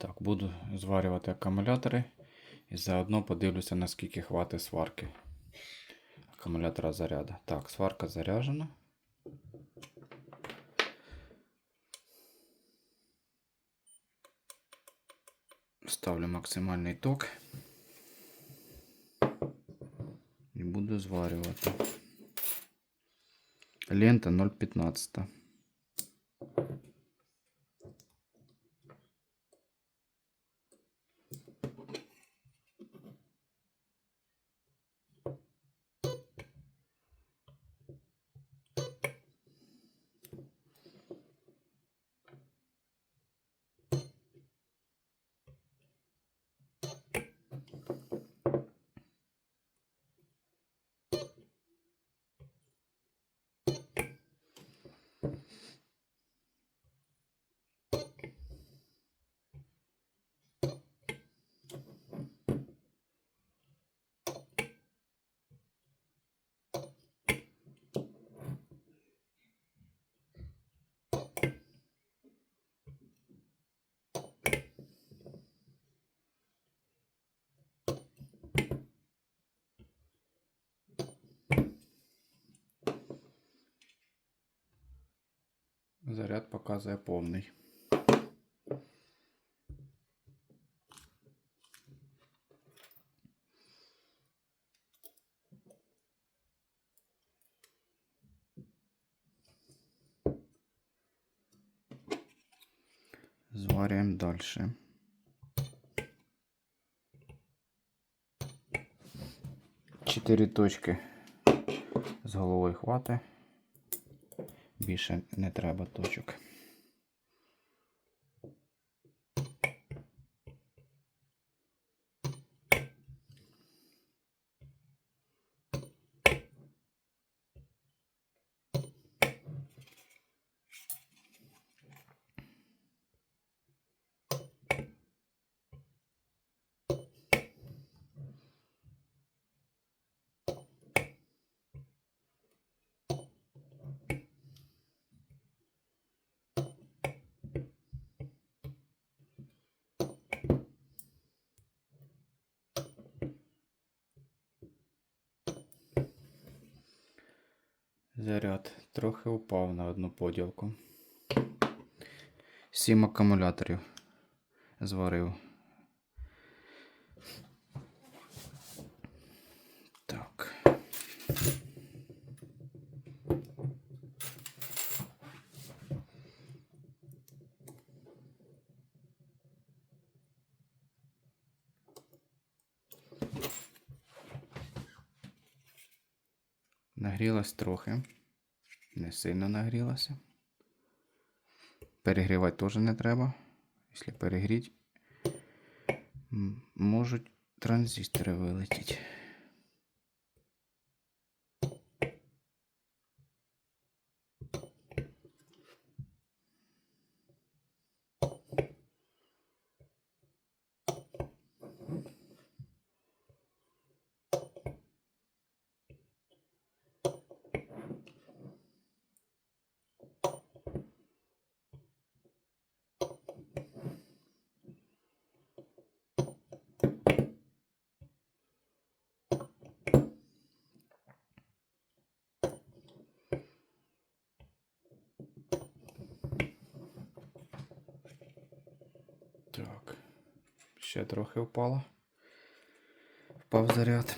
Так, буду зварювати акумулятори і заодно подивлюся, наскільки хватить сварки акумулятора заряду. Так, сварка заряджена. Ставлю максимальний ток і буду зварювати. Лента 0,15. Заряд показує повний. Зварюємо далі. Чотири точки з головою хватить. Більше не треба точок. Заряд трохи упав на одну поділку. Сім акумуляторів зварив. Так. Нагрілась трохи. Не сильно нагрілася. Перегрівати теж не треба. Якщо перегріти, можуть транзистори вилетіти. Так. Ще трохи впало. Впав заряд.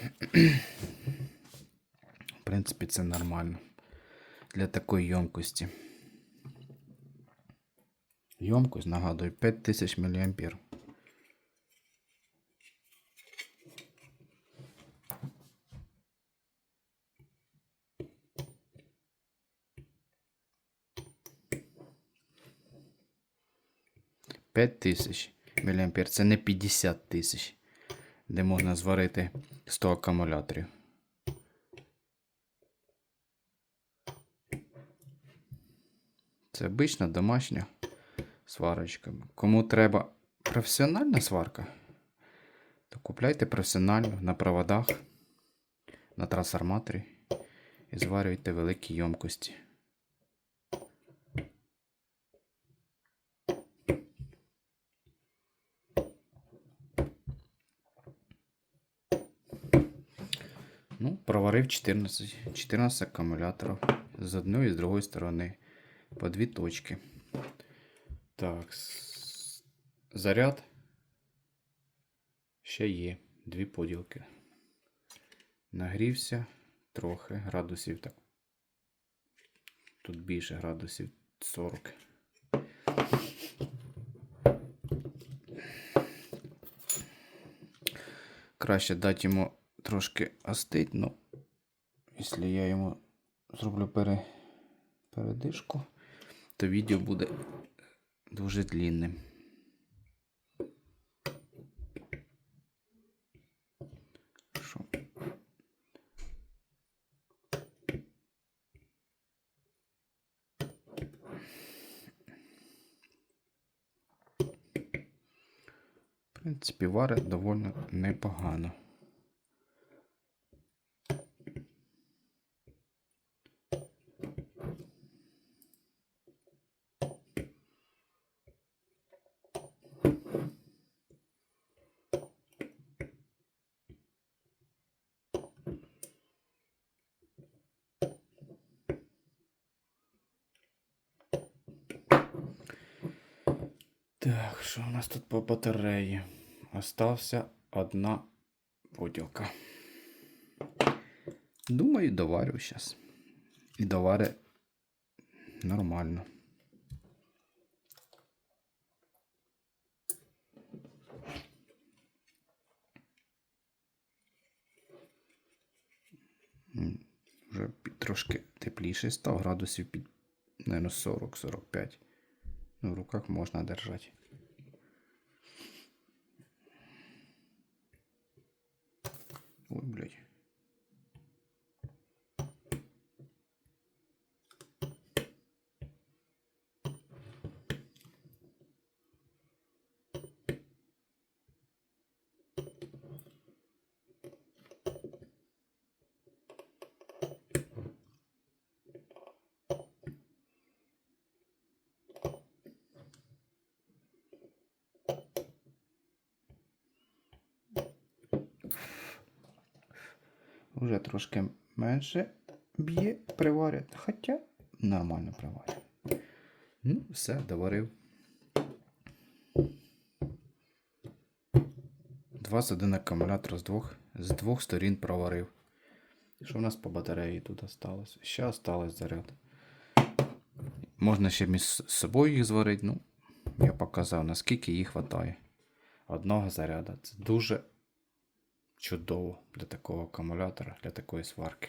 В принципі, це нормально. Для такої ємкості. Ємкость, нагадую, 5000 мА. П'ять тисяч мА. Це не 50 тисяч, де можна зварити 100 акумуляторів. Це обична домашня сварочка. Кому треба професіональна сварка, то купляйте професіональну на проводах, на трансформаторі і зварюйте великі ємкості. Ну, проварив 14, 14 акумуляторів з одної і з другої сторони. По дві точки. Так. Заряд ще є. Дві поділки. Нагрівся трохи градусів так. Тут більше градусів 40. Краще дати йому трошки остить, ну, якщо я йому зроблю пере, передишку, то відео буде дуже длинним. Що? В принципі, варить доволі непогано. Так, що у нас тут по батареї? Остався одна поділка. Думаю, доварю зараз. І довари нормально. Вже трошки тепліше став, градусів під, наверное, 40-45. Ну, в руках можно держать. Ой, блядь. Уже трошки менше б'є, приварять. Хоча нормально приварять. Ну, все, доварив. 21 акумулятор з двох, з двох сторін проварив. Що в нас по батареї тут осталось? Ще осталось заряд. Можна ще між собою їх зварити, ну, я показав, наскільки їх вистачає. Одного заряду. Це дуже чудово для такого акумулятора, для такої сварки.